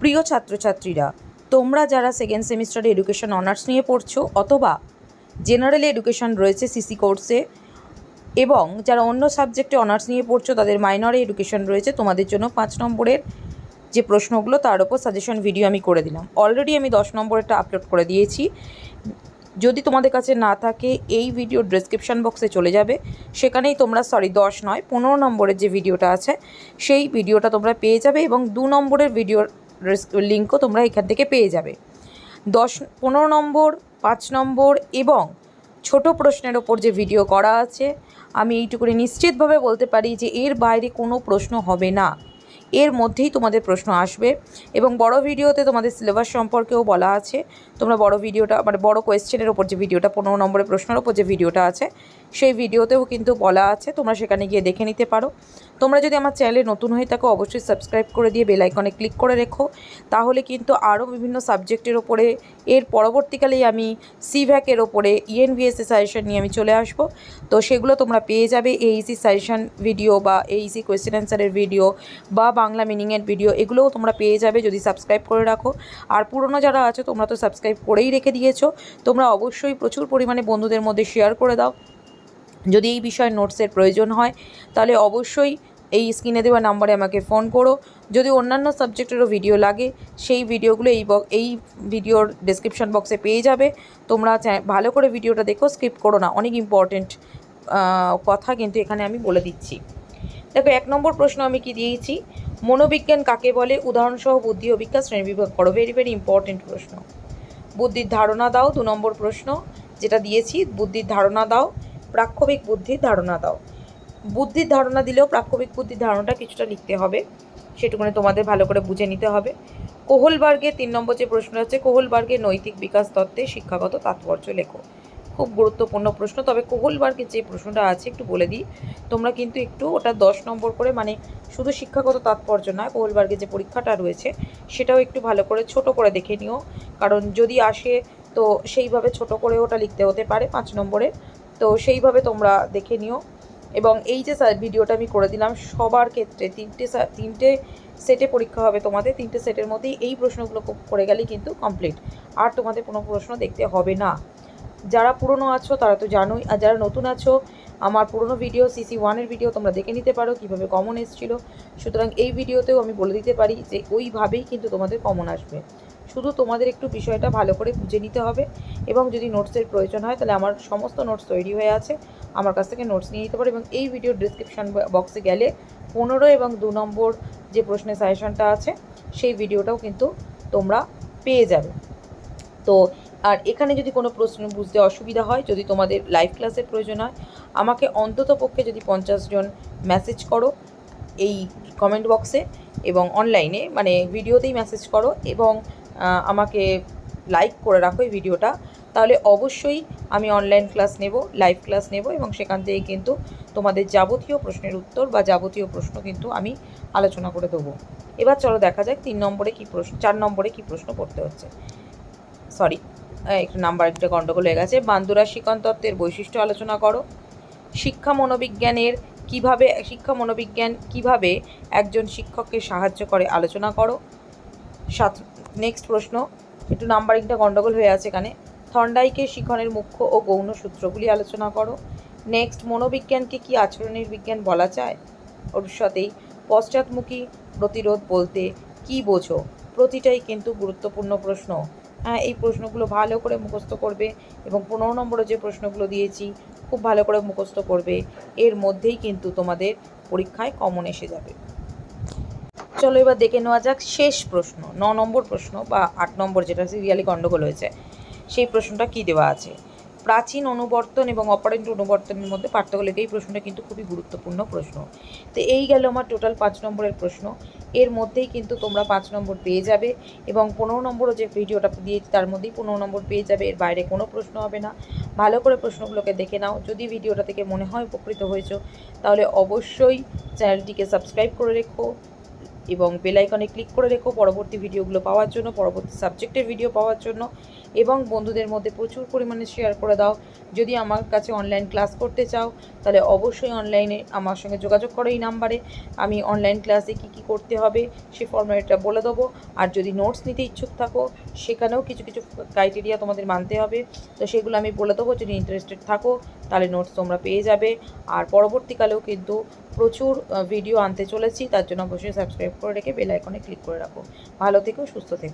প্রিয় ছাত্রছাত্রীরা, তোমরা যারা সেকেন্ড সেমিস্টারে এডুকেশন অনার্স নিয়ে পড়ছো, অথবা জেনারেল এডুকেশন রয়েছে সিসি কোর্সে এবং যারা অন্য সাবজেক্টে অনার্স নিয়ে পড়ছো, তাদের মাইনরে এডুকেশন রয়েছে, তোমাদের জন্য পাঁচ নম্বরের যে প্রশ্নগুলো, তার উপর সাজেশন ভিডিও আমি করে দিলাম। অলরেডি আমি দশ নম্বরেরটা আপলোড করে দিয়েছি। যদি তোমাদের কাছে না থাকে, এই ভিডিও ডেসক্রিপশন বক্সে চলে যাবে। সেখানেই তোমরা সরি দশ নয়, পনেরো নম্বরের যে ভিডিওটা আছে, সেই ভিডিওটা তোমরা পেয়ে যাবে এবং দু নম্বরের ভিডিওর লিঙ্কও তোমরা এখান থেকে পেয়ে যাবে। দশ, পনেরো নম্বর, পাঁচ নম্বর এবং ছোট প্রশ্নের ওপর যে ভিডিও করা আছে, আমি এইটুকুনি নিশ্চিতভাবে বলতে পারি যে এর বাইরে কোনো প্রশ্ন হবে না। এর মধ্যেই তোমাদের প্রশ্ন আসবে এবং বড় ভিডিওতে তোমাদের সিলেবাস সম্পর্কেও বলা আছে। তোমরা বড় ভিডিওটা মানে বড় কোয়েশ্চেনের ওপর যে ভিডিওটা, পনেরো নম্বরের প্রশ্নের ওপর যে ভিডিওটা আছে, সেই ভিডিওতেও কিন্তু বলা আছে। তোমরা সেখানে গিয়ে দেখে নিতে পারো। তোমরা যদি আমার চ্যানেলে নতুন হয়ে থাকো, অবশ্যই সাবস্ক্রাইব করে দিয়ে বেল আইকনে ক্লিক করে রেখো। তাহলে কিন্তু আরও বিভিন্ন সাবজেক্টের ওপরে, এর পরবর্তীকালেই আমি সিভ্যাকের ওপরে E ইএনভিএসএ সাজেশন নিয়ে আমি চলে আসব। তো সেগুলো তোমরা পেয়ে যাবে এইসি সাজেশন ভিডিও বা এইসি কোয়েশ্চেন অ্যান্সারের ভিডিও বা বাংলা মিনিংয়ের ভিডিও এগুলোও তোমরা পেয়ে যাবে যদি সাবস্ক্রাইব করে রাখো। আর পুরনো যারা আছে, তোমরা তো সাবস্ক্রাইব করেই রেখে দিয়েছ। তোমরা অবশ্যই প্রচুর পরিমাণে বন্ধুদের মধ্যে শেয়ার করে দাও। যদি এই বিষয়ে নোটসের প্রয়োজন হয়, তাহলে অবশ্যই এই স্ক্রিনে দেওয়া নাম্বারে আমাকে ফোন করো। যদি অন্যান্য সাবজেক্টেরও ভিডিও লাগে, সেই ভিডিওগুলো এই এই ভিডিওর ডেসক্রিপশন বক্সে পেয়ে যাবে। তোমরা ভালো করে ভিডিওটা দেখো স্কিপ করো না। অনেক ইম্পর্টেন্ট কথা কিন্তু এখানে আমি বলে দিচ্ছি। দেখো, এক নম্বর প্রশ্ন আমি কি দিয়েছি? মনোবিজ্ঞান কাকে বলে? উদাহরণসহ বুদ্ধি বিজ্ঞান শ্রেণীবিভাগ করো ভেরি ভেরি ইম্পর্টেন্ট প্রশ্ন। বুদ্ধির ধারণা দাও, দু নম্বর প্রশ্ন। যেটা দিয়েছি, বুদ্ধির ধারণা দাও, প্রাক্ষবিক বুদ্ধির ধারণা দাও। বুদ্ধির ধারণা দিলেও প্রাক্ষবিক বুদ্ধির ধারণাটা কিছুটা লিখতে হবে। সেটুকুনি তোমাদের ভালো করে বুঝে নিতে হবে। কোহলবার্গের তিন নম্বর যে প্রশ্ন আছে কোহলবার্গের নৈতিক বিকাশ তত্ত্বে শিক্ষাগত তাৎপর্য লেখো। খুব গুরুত্বপূর্ণ প্রশ্ন। তবে কোহলবার্গের যে প্রশ্নটা আছে, একটু বলে দিই। তোমরা কিন্তু একটু ওটা দশ নম্বর করে মানে শুধু শিক্ষাগত তাৎপর্য নয় কোহলবার্গের যে পরীক্ষাটা রয়েছে, সেটাও একটু ভালো করে ছোট করে দেখে নিও। কারণ যদি আসে, তো সেইভাবে ছোট করে ওটা লিখতে হতে পারে পাঁচ নম্বরে। তো সেইভাবে তোমরা দেখে নিও। এবং এই যে ভিডিওটা আমি করে দিলাম, সবার ক্ষেত্রে তিনটে তিনটে সেটে পরীক্ষা হবে তোমাদের, তিনটে সেটের মধ্যেই এই প্রশ্নগুলো করে গেলেই কিন্তু কমপ্লিট আর তোমাদের কোনো প্রশ্ন দেখতে হবে না। যারা পুরনো আছো, তারা তো জানোই, আর যারা নতুন আছো, আমার পুরনো ভিডিও সিসি ওয়ানের ভিডিও তোমরা দেখে নিতে পারো, কীভাবে কমন এসেছিল। সুতরাং এই ভিডিওতেও আমি বলে দিতে পারি যে, ওইভাবেই কিন্তু তোমাদের কমন আসবে। শুধু তোমাদের একটু বিষয়টা ভালো করে বুঝে নিতে হবে, এবং যদি নোটসের প্রয়োজন হয়, তাহলে আমার সমস্ত নোটস তৈরি হয়ে আছে। আমার কাছ থেকে নোটস নিয়ে নিতে পারো, এবং এই ভিডিওর ডিসক্রিপশান বক্সে গেলে পনেরো এবং দু নম্বর যে প্রশ্নের সাজেশনটা আছে, সেই ভিডিওটাও কিন্তু তোমরা পেয়ে যাবে। তো আর এখানে যদি কোনো প্রশ্ন বুঝতে অসুবিধা হয়, যদি তোমাদের লাইভ ক্লাসের প্রয়োজন হয়, আমাকে অন্তত পক্ষে যদি পঞ্চাশ জন মেসেজ করো এই কমেন্ট বক্সে এবং অনলাইনে মানে ভিডিওতেই মেসেজ করো এবং আমাকে লাইক করে রাখো এই ভিডিওটা তাহলে অবশ্যই আমি অনলাইন ক্লাস নেব লাইভ ক্লাস নেব এবং সেখান থেকে কিন্তু তোমাদের যাবতীয় প্রশ্নের উত্তর বা যাবতীয় প্রশ্ন কিন্তু আমি আলোচনা করে দেবো। এবার চলো দেখা যাক তিন নম্বরে কি প্রশ্ন, চার নম্বরে কি প্রশ্ন করতে হচ্ছে। সরি একটু নাম্বার একটা গণ্ডগোল হয়ে গেছে। বান্দুরা শিকন তত্ত্বের বৈশিষ্ট্য আলোচনা করো। শিক্ষা মনোবিজ্ঞানের কীভাবে, শিক্ষা মনোবিজ্ঞান কীভাবে একজন শিক্ষককে সাহায্য করে আলোচনা করো। সাত নেক্সট প্রশ্ন, একটু নাম্বার নাম্বারিংটা গণ্ডগোল হয়ে আছে এখানে। থন্ডাইকে শিখনের মুখ্য ও গৌণ সূত্রগুলি আলোচনা করো। নেক্সট মনোবিজ্ঞানকে কি আচরণের বিজ্ঞান বলা যায়? ভবিষ্যতেই পশ্চাৎমুখী প্রতিরোধ বলতে কি বোঝো? প্রতিটাই কিন্তু গুরুত্বপূর্ণ প্রশ্ন। এই প্রশ্নগুলো ভালো করে মুখস্থ করবে এবং পনেরো নম্বরে যে প্রশ্নগুলো দিয়েছি, খুব ভালো করে মুখস্থ করবে। এর মধ্যেই কিন্তু তোমাদের পরীক্ষায় কমন এসে যাবে। চলো এবার দেখে নেওয়া যাক শেষ প্রশ্ন, ন নম্বর প্রশ্ন বা আট নম্বর যেটা সিরিয়ালি গণ্ডগোল হয়েছে, সেই প্রশ্নটা কি দেওয়া আছে? প্রাচীন অনুবর্তন এবং অপারেন্ট অনুবর্তনের মধ্যে পার্থক্য লেগে এই প্রশ্নটা কিন্তু খুবই গুরুত্বপূর্ণ প্রশ্ন। তো এই গেল আমার টোটাল পাঁচ নম্বরের প্রশ্ন। এর মধ্যেই কিন্তু তোমরা পাঁচ নম্বর পেয়ে যাবে এবং পনেরো নম্বরও যে ভিডিওটা দিয়েছি তার মধ্যেই পনেরো নম্বর পেয়ে যাবে, এর বাইরে কোনো প্রশ্ন হবে না। ভালো করে প্রশ্নগুলোকে দেখে নাও। যদি ভিডিওটা থেকে মনে হয় উপকৃত হয়েছো, তাহলে অবশ্যই চ্যানেলটিকে সাবস্ক্রাইব করে রেখো। এবং বেল আইকনে ক্লিক করে রেখো পরবর্তী ভিডিওগুলো পাওয়ার জন্য, পরবর্তী সাবজেক্টের ভিডিও পাওয়ার জন্য এবং বন্ধুদের মধ্যে প্রচুর পরিমাণে শেয়ার করে দাও। যদি আমার কাছে অনলাইন ক্লাস করতে চাও, তাহলে অবশ্যই অনলাইনে আমার সঙ্গে যোগাযোগ করো এই নাম্বারে আমি অনলাইন ক্লাসে কী কী করতে হবে সে ফর্মালিটিটা বলে দেবো। আর যদি নোটস নিতে ইচ্ছুক থাকো, সেখানেও কিছু কিছু ক্রাইটেরিয়া তোমাদের মানতে হবে। তো সেগুলো আমি বলে দেবো, যদি ইন্টারেস্টেড থাকো, তাহলে নোটস তোমরা পেয়ে যাবে। আর পরবর্তীকালেও কিন্তু প্রচুর ভিডিও আনতে চলেছি, তার জন্য অবশ্যই সাবস্ক্রাইব করে রেখে বেল আইকনে ক্লিক করে রাখো। ভালো থেকো সুস্থ থেকো।